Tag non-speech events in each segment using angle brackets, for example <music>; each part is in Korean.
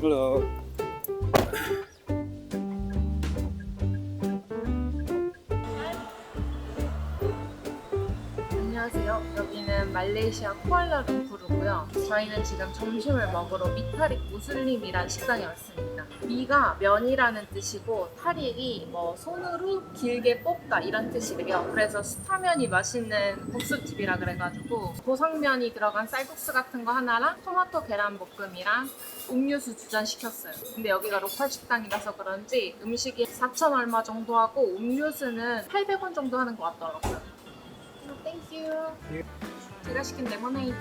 Hello. 안녕하세요. 여기는 말레이시아 쿠알라룸푸르고요. 저희는 지금 점심을 먹으러 미타릭 무슬림이란 식당에 왔습니다. 미가 면이라는 뜻이고 타릭이 뭐 손으로 길게 뽑다 이런 뜻이래요. 그래서 스타면이 맛있는 국수집이라 그래가지고 고상면이 들어간 쌀국수 같은 거 하나랑 토마토 계란 볶음이랑 음료수 두 잔 시켰어요. 근데 여기가 로컬 식당이라서 그런지 음식이 4천 얼마 정도 하고 음료수는 800원 정도 하는 것 같더라고요. 땡큐. 제가 시킨 레모네이드.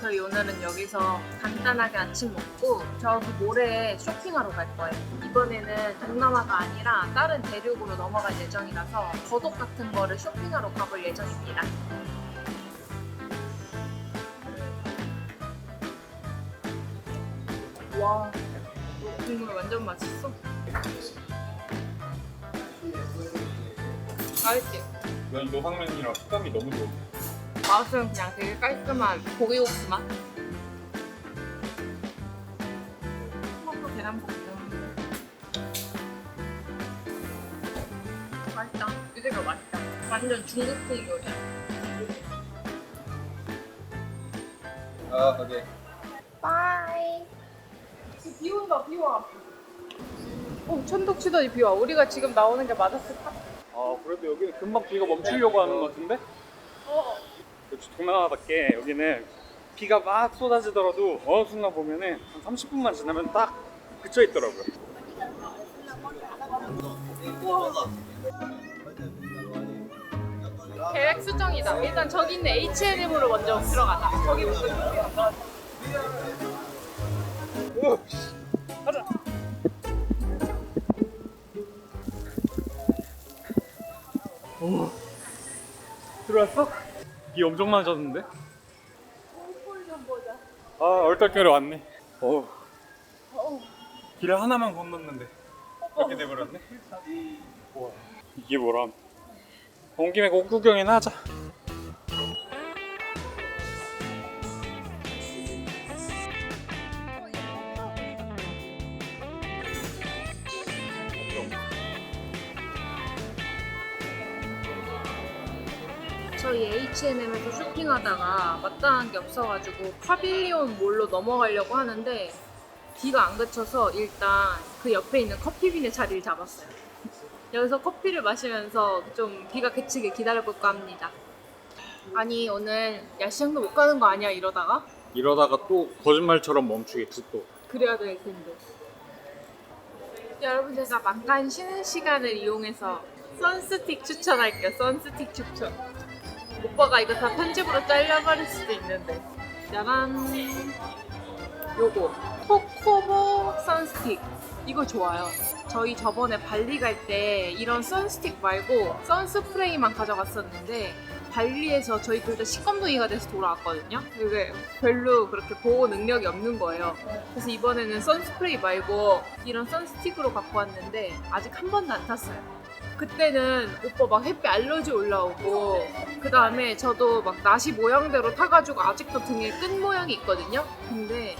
저희 오늘은 여기서 간단하게 아침 먹고 저기 모레에 쇼핑하러 갈 거예요. 이번에는 동남아가 아니라 다른 대륙으로 넘어갈 예정이라서 겉옷 같은 거를 쇼핑하러 가볼 예정입니다. 와, 국물 완전 맛있어. 맛있지? 면 노상면이랑 식감이 너무 좋아. 맛은 그냥 되게 깔끔한 고기국수 맛. 토마토 계란볶음. 맛있다. 이게 맛있다. 완전 중국풍 요리야. 아, 오케이. 바이. 비 온다, 비 와. 어, 천둥 치더니 비 와. 우리가 지금 나오는 게 맞았을까? 아, 그래도 여기는 금방 비가 멈추려고 하는 것 같은데? 어. 역시 동남아답게 여기는 비가 막 쏟아지더라도 어느 순간 보면은 한 30분만 지나면 딱 그쳐 있더라고요. 계획 수정이다. 일단 저기 있는 H&M으로 먼저 들어가자. 저기 무슨 오, 가자. 오, 들어왔어? 비 엄청 맞았는데? 아, 얼떨결에 왔네. 어, 길 하나만 건넜는데 이렇게 돼버렸네. 와, 이게 뭐람? 온 김에 꽃 구경이나 하자. 저희 H&M에서 쇼핑하다가 마땅한 게 없어가지고 파빌리온 몰로 넘어가려고 하는데 비가 안 그쳐서 일단 그 옆에 있는 커피빈의 자리를 잡았어요. 여기서 커피를 마시면서 좀 비가 그치게 기다려볼까 합니다. 아니 오늘 야시장도 못 가는 거 아니야 이러다가? 이러다가 또 거짓말처럼 멈추겠지 또. 그래야 될 텐데. 여러분 제가 잠깐 쉬는 시간을 이용해서 선스틱 추천할게요. 선스틱 추천. 오빠가 이거 다 편집으로 잘려버릴 수도 있는데. 짜란. 요거 코코모 선스틱. 이거 좋아요. 저희 저번에 발리 갈 때 이런 선스틱 말고 선스프레이만 가져갔었는데 발리에서 저희 둘다 식검둥이가 돼서 돌아왔거든요. 이게 별로 그렇게 보호 능력이 없는 거예요. 그래서 이번에는 선스프레이 말고 이런 선스틱으로 갖고 왔는데 아직 한 번도 안 탔어요. 그때는 오빠 막 햇빛 알러지 올라오고 그 다음에 저도 막 나시 모양대로 타가지고 아직도 등에 끈 모양이 있거든요. 근데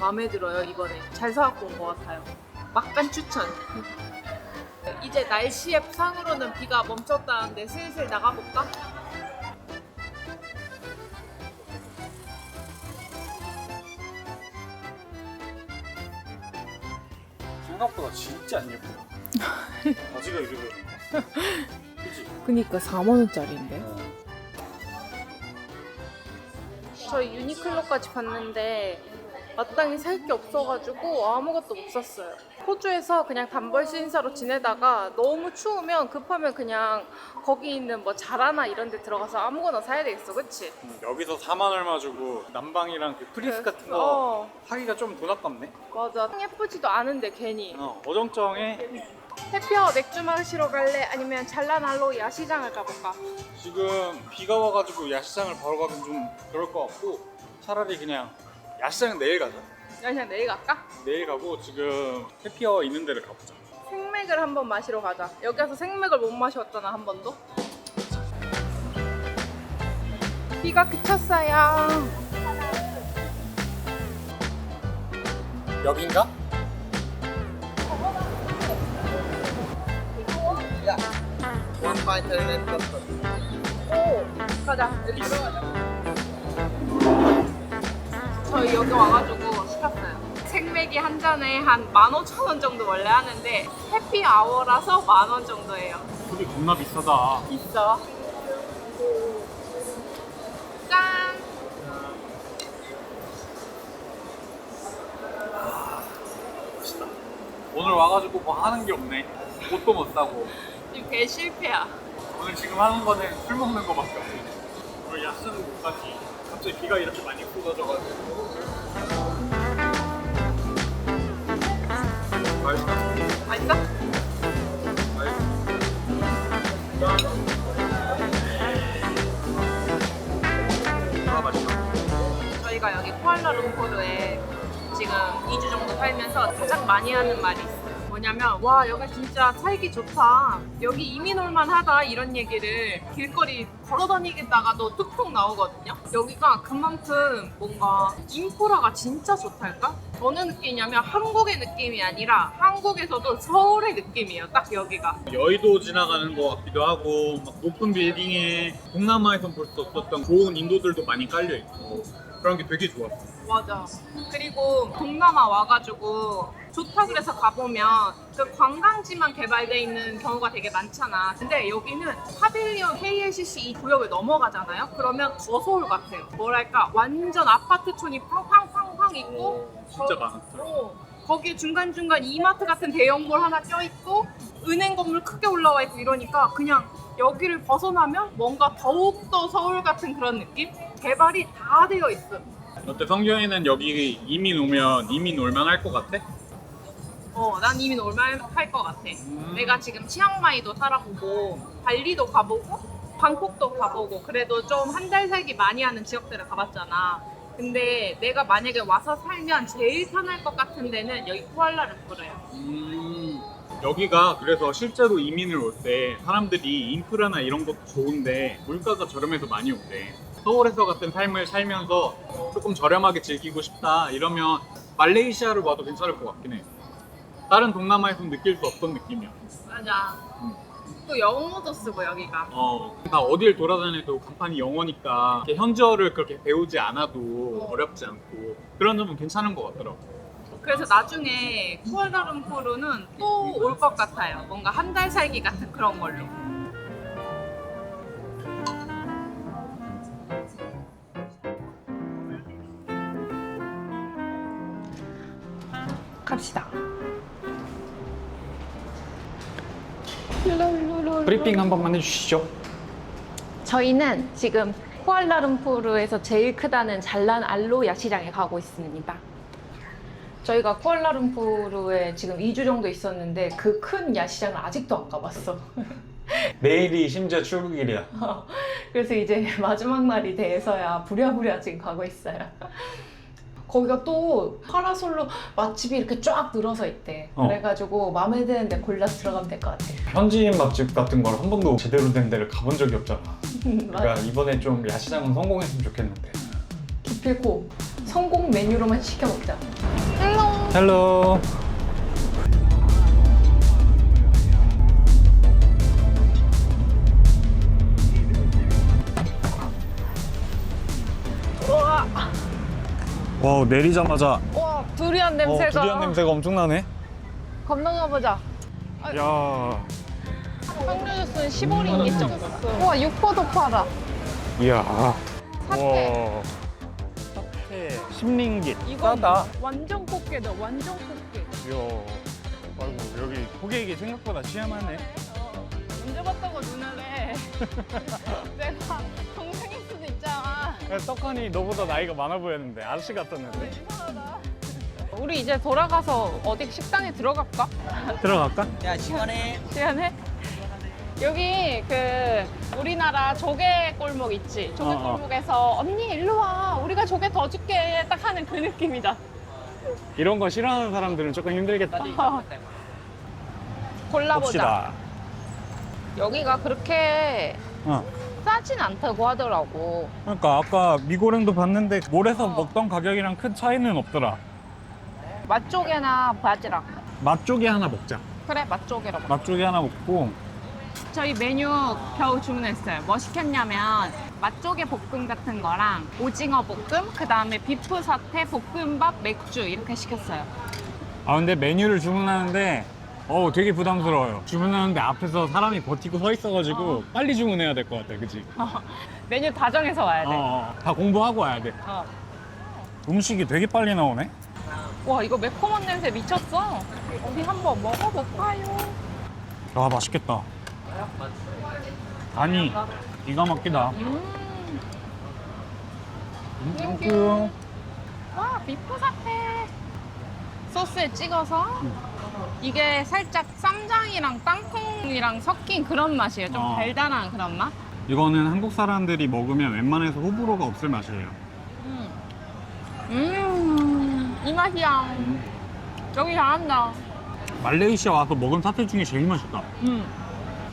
마음에 들어요 이번에 잘 사갖고 온 것 같아요. 막간 추천. 이제 날씨의 상으로는 비가 멈췄다는데 슬슬 나가볼까? 생각보다 진짜 안 예뻐. 바지가 이래 보여. 그치? 그니까 4만원짜리인데? 저희 유니클로까지 갔는데 마땅히 살 게 없어가지고 아무것도 못 샀어요. 호주에서 그냥 단벌 신사로 지내다가 너무 추우면 급하면 그냥 거기 있는 뭐 자라나 이런 데 들어가서 아무거나 사야 되겠어, 그치? 음, 여기서 4만 얼마 주고 난방이랑 그 프리스 같은 거 어, 하기가 좀 돈 아깝네. 맞아. 예쁘지도 않은데 괜히. 어, 어정쩡해. 해피어 맥주 마시러 갈래? 아니면 잘라날로 야시장을 가볼까? 지금 비가 와가지고 야시장을 바로 가긴 좀 그럴 것 같고 차라리 그냥 야시장은 내일 가자. 그냥 내일 갈까? 내일 가고 지금 해피어 있는 데를 가보자. 생맥을 한번 마시러 가자. 여기 와서 생맥을 못 마셨잖아 한 번도. 비가 그쳤어요. 여긴가? Plus plus. 오, 가자. 여기 들어가자. 저희 여기 와가지고 시켰어요. 생맥이 한 잔에 한 15,000원 정도 원래 하는데 해피 아워라서 만 원 정도예요. 술이 겁나 비싸다. 있어. 짠! 오늘 와가지고 뭐 하는 게 없네. 옷도 못 사고. 지금 개 실패야. 오늘 지금 하는 거는 술 먹는 거밖에 없네. 오늘 야스는 못 가지. 갑자기 비가 이렇게 많이 쏟아져가지고. 맛있다. 맛있어? 아 맛있다. 저희가 여기 쿠알라룸푸르에 지금 2주 정도 살면서 가장 많이 하는 말이 있어요. 뭐냐면 와 여기 진짜 살기 좋다. 여기 이민 올만 하다 이런 얘기를 길거리 걸어 다니다가도 뚝뚝 나오거든요. 여기가 그만큼 뭔가 인프라가 진짜 좋달까? 어느 느낌이냐면 한국의 느낌이 아니라 한국에서도 서울의 느낌이에요. 딱 여기가. 여의도 지나가는 것 같기도 하고 막 높은 빌딩에 동남아에선 볼 수 없었던 좋은 인도들도 많이 깔려 있고 그런 게 되게 좋았어. 맞아. 그리고 동남아 와가지고 좋다 그래서 가보면 그 관광지만 개발돼 있는 경우가 되게 많잖아. 근데 여기는 파빌리온 KLCC 이 구역을 넘어가잖아요. 그러면 더 서울 같아요. 뭐랄까 완전 아파트촌이 팡팡팡팡 있고 진짜 거- 많았어. 어, 거기에 중간중간 이마트 같은 대형몰 하나 껴있고 은행 건물 크게 올라와 있고 이러니까 그냥 여기를 벗어나면 뭔가 더욱더 서울 같은 그런 느낌? 개발이 다 되어 있어. 어때 성경이는 여기 이민 오면 이민 올만 할 것 같아? 어, 난 이미 놀만 할 것 같아. 음. 내가 지금 치앙마이도 살아보고, 발리도 가보고, 방콕도 가보고, 그래도 좀 한 달 살기 많이 하는 지역들을 가봤잖아. 근데 내가 만약에 와서 살면 제일 편할 것 같은 데는 여기 쿠알라룸푸르야. 음, 여기가 그래서 실제로 이민을 올 때 사람들이 인프라나 이런 것도 좋은데 물가가 저렴해서 많이 온대. 서울에서 같은 삶을 살면서 조금 저렴하게 즐기고 싶다 이러면 말레이시아를 와도 괜찮을 것 같긴 해. 다른 동남아에서 느낄 수 없던 느낌이야. 맞아. 음. 또 영어도 쓰고 여기가. 어, 다 어딜 돌아다녀도 간판이 영어니까 이렇게 현지어를 그렇게 배우지 않아도 어렵지 않고 그런 점은 괜찮은 것 같더라고. 그래서 나중에 쿠알라룸푸르는 또 올 것 같아요. 뭔가 한 달 살기 같은 그런 걸로. 갑시다. 브리핑 한 번만 해주시죠. 저희는 지금 쿠알라룸푸르에서 제일 크다는 잘란 알로 야시장에 가고 있습니다. 저희가 쿠알라룸푸르에 지금 2주 정도 있었는데 그 큰 야시장을 아직도 안 가봤어. <laughs> 내일이 심지어 출국일이야. 그래서 이제 마지막 날이 돼서야 부랴부랴 지금 가고 있어요. 거기가 또 파라솔로 맛집이 이렇게 쫙 늘어서 있대. 어. 그래가지고 마음에 드는데 골라서 들어가면 될 것 같아. 현지인 맛집 같은 걸 한 번도 제대로 된 데를 가본 적이 없잖아. 그러니까 이번에 좀 야시장은 성공했으면 좋겠는데. 기필코 성공 메뉴로만 시켜 먹자. 헬로. 헬로. 와 내리자마자 와 두리안 어, 냄새가. 두리안 냄새가 엄청나네. 건너가 보자. 야, 황류 주스는 15링기 정도. 우와 육포도 팔아. 이야. 사태. 와. 사태 10링깃. 이건 싸다. 완전 꽃게다. 완전 꽃게. 이야. 아이고 여기 고객이 생각보다 시원하네. 언제 봤다고 눈을 해. <laughs> 내가. 떡하니 너보다 나이가 많아 보였는데 아저씨 같았는데. 이상하다. 우리 이제 돌아가서 어디 식당에 들어갈까? 들어갈까? 야 시간에 시간에? 여기 그 우리나라 조개 골목 있지? 조개 어, 어. 골목에서 언니 일로 와 우리가 조개 더 줄게 딱 하는 그 느낌이다 이런 거 싫어하는 사람들은 조금 힘들겠다. 골라보자 여기가 그렇게 어. 싸진 않다고 하더라고 그러니까 아까 미고랭도 봤는데 몰에서 어. 먹던 가격이랑 큰 차이는 없더라. 맛조개나 바지락. 맛조개 하나 먹자. 그래, 맛조개로 먹자. 맛조개 하나 먹고 저희 메뉴 겨우 주문했어요. 뭐 시켰냐면 맛조개 볶음 같은 거랑 오징어 볶음, 그 다음에 비프 사태, 볶음밥, 맥주 이렇게 시켰어요. 아 근데 메뉴를 주문하는데 어우 되게 부담스러워요. 주문하는데 앞에서 사람이 버티고 서 있어가지고 빨리 주문해야 될 것 같아, 그치? 메뉴 다 정해서 와야 어, 돼. 어, 다 공부하고 와야 돼. 어. 음식이 되게 빨리 나오네. 와 이거 매콤한 냄새 미쳤어. 우리 한번 먹어볼까요? 아 맛있겠다. 아니 기가 막히다. 음. 음, 땡큐. 와 비프 사태. 소스에 찍어서 음. 이게 살짝 쌈장이랑 땅콩이랑 섞인 그런 맛이에요. 좀 어. 달달한 그런 맛. 이거는 한국 사람들이 먹으면 웬만해서 호불호가 없을 맛이에요. 음. 음, 이 맛이야. 여기 잘한다. 말레이시아 와서 먹은 사태 중에 제일 맛있다. 음.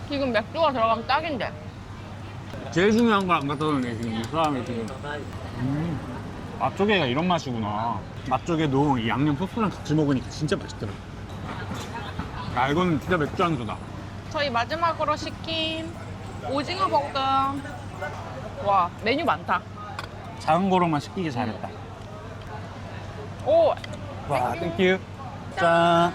지금 맥주가 들어가면 딱인데. 제일 중요한 걸 안 갖다 놓네 지금 이 사람이 지금. 음. 맛조개가 이런 맛이구나. 맛조개도 이 양념 소스랑 같이 먹으니까 진짜 맛있더라. 아 이거는 진짜 맥주 안주다. 저희 마지막으로 시킨 오징어 볶음. 와, 메뉴 많다. 작은 거로만 시키기 잘했다. 오, 와, 땡큐. 짠.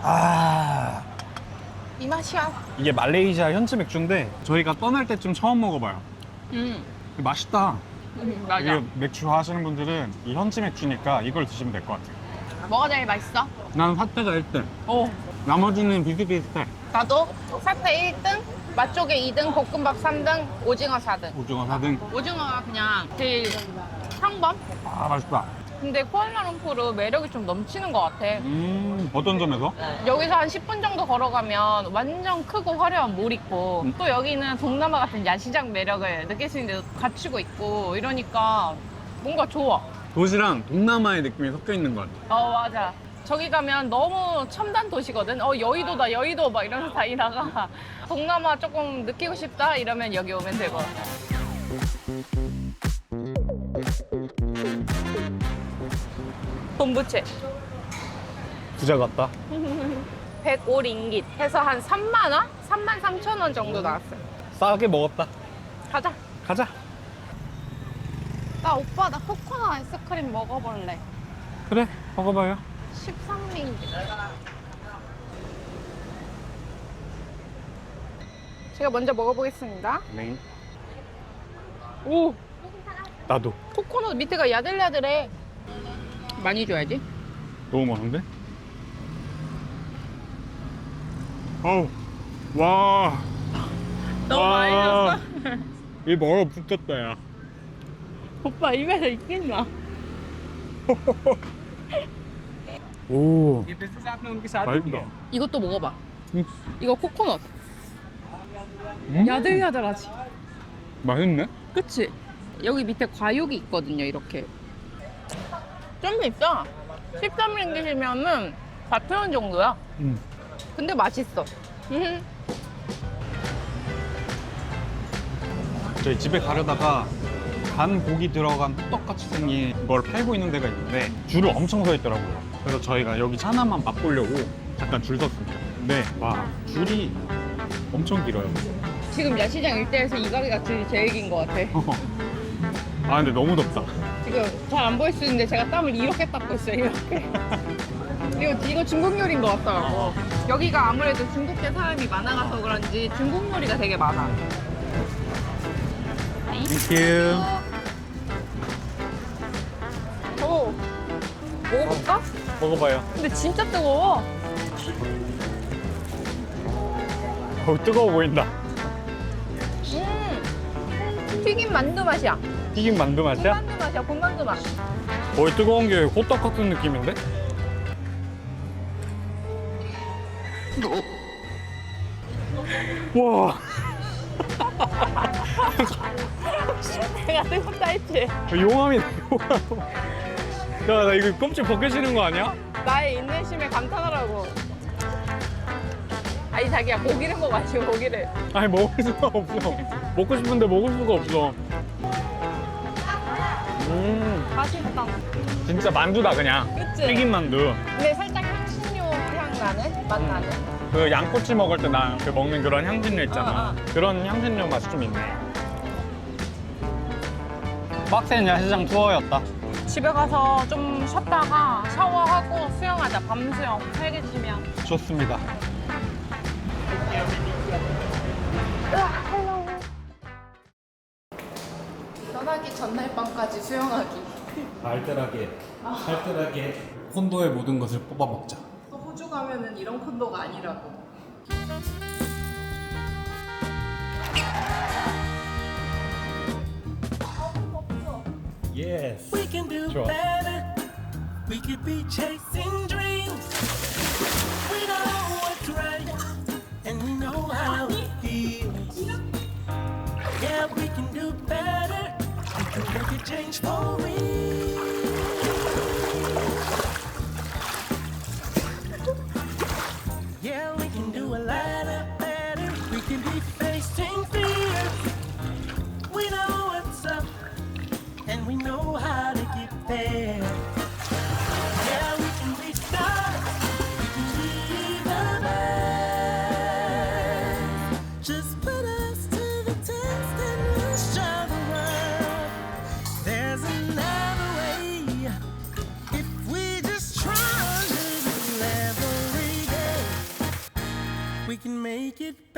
아, 이 맛이야. 이게 말레이시아 현지 맥주인데 저희가 떠날 때쯤 처음 먹어봐요. 음, 맛있다. 음, 맞아. 이게 맥주 좋아하시는 분들은 이 현지 맥주니까 이걸 드시면 될 것 같아요. 뭐가 제일 맛있어? 나는 사태가 1등. 오, 나머지는 비슷비슷해. 나도 사태 1등, 맛조개 2등, 볶음밥 3등, 오징어 4등. 오징어 4등. 오징어가 그냥 제일 평범? 아, 맛있다. 근데 쿠알라룸푸르 매력이 좀 넘치는 것 같아. 음, 어떤 점에서? 여기서 한 10분 정도 걸어가면 완전 크고 화려한 몰 있고 음. 또 여기는 동남아 같은 야시장 매력을 느낄 수 있는 데 갖추고 있고 이러니까 뭔가 좋아. 도시랑 동남아의 느낌이 섞여 있는 것 같아. 어 맞아. 저기 가면 너무 첨단 도시거든. 어 여의도다 여의도 막 이러면서 다니다가 동남아 조금 느끼고 싶다 이러면 여기 오면 되고. 돈부채 부자 같다. <laughs> 105링깃 해서 한 3만 원? 3만 3천 원 정도 나왔어요. 싸게 먹었다. 가자. 가자. 나 오빠 나 코코넛 아이스크림 먹어볼래. 그래, 먹어봐요. 13링. 제가 먼저 먹어보겠습니다. 네. 오, 나도. 코코넛 밑에가 야들야들해. 많이 줘야지. 너무 많은데? 어우, 와. 너무 와. 많이 줬어. <laughs> 이 멀어 붙었다, 야. 오빠 입에서 있겠나? <laughs> 오. 맛있다. 이것도 먹어봐. 음. 이거 코코넛. 음? 야들야들하지. 맛있네? 그치? 여기 밑에 과육이 있거든요, 이렇게. 좀 비싸. 13링깃이면은 4,000원 정도야. 응. 근데 맛있어. 음. 저희 집에 가려다가 간 고기 들어간 떡같이 생긴 걸 팔고 있는 데가 있는데 줄을 엄청 서 있더라고요. 그래서 저희가 여기 하나만 맛보려고 잠깐 줄 섰습니다. 근데 와 줄이 엄청 길어요. 지금 야시장 일대에서 이 가게가 제일, 제일 긴 것 같아. <laughs> 아 근데 너무 덥다. 잘 안 보일 수 있는데 제가 땀을 이렇게 닦고 있어요, 이렇게. 이거, 이거 중국 요리인 것 같더라고. 여기가 아무래도 중국계 사람이 많아가서 그런지 중국 요리가 되게 많아. 땡큐. 오, 먹어볼까? 먹어봐요. 근데 진짜 뜨거워. 어 뜨거워 보인다. 음, 튀김 만두 맛이야. 튀김 만두 맛이야? 군만두 맛이야, 군만두 맛. 거의 뜨거운 게 호떡 같은 느낌인데? 와 <laughs> 내가 뜨겁다 했지. 용암이 야나 이거 껍질 벗겨지는 거 아니야? 나의 인내심에 감탄하라고. 아니 자기야 고기를 먹어야지 고기를. 아니 먹을 수가 없어 먹고 싶은데 먹을 수가 없어 음, 맛있다. 진짜 만두다 그냥. 그치? 튀김 만두. 근데 살짝 향신료 향 나는? 맛 나는? 그 양꼬치 먹을 때 나 그 먹는 그런 향신료 있잖아. 어, 어. 그런 향신료 맛이 좀 있네. 빡센 야시장 투어였다. 집에 가서 좀 쉬었다가 샤워하고 수영하자. 밤수영. 활기치면. 좋습니다. 떠나기 전날 밤까지 수영하기. 알뜰하게, 알뜰하게 콘도의 모든 것을 뽑아 먹자. 또 호주 가면은 이런 콘도가 아니라고. 예스. We can do Sure. better. We could be chasing dreams. We know what's right, and we know how it feels. Yeah, we can do better. Make a change for me. Yeah, we can do a lot of better. We can be facing fear. We know what's up and we know how to get there. Can make it.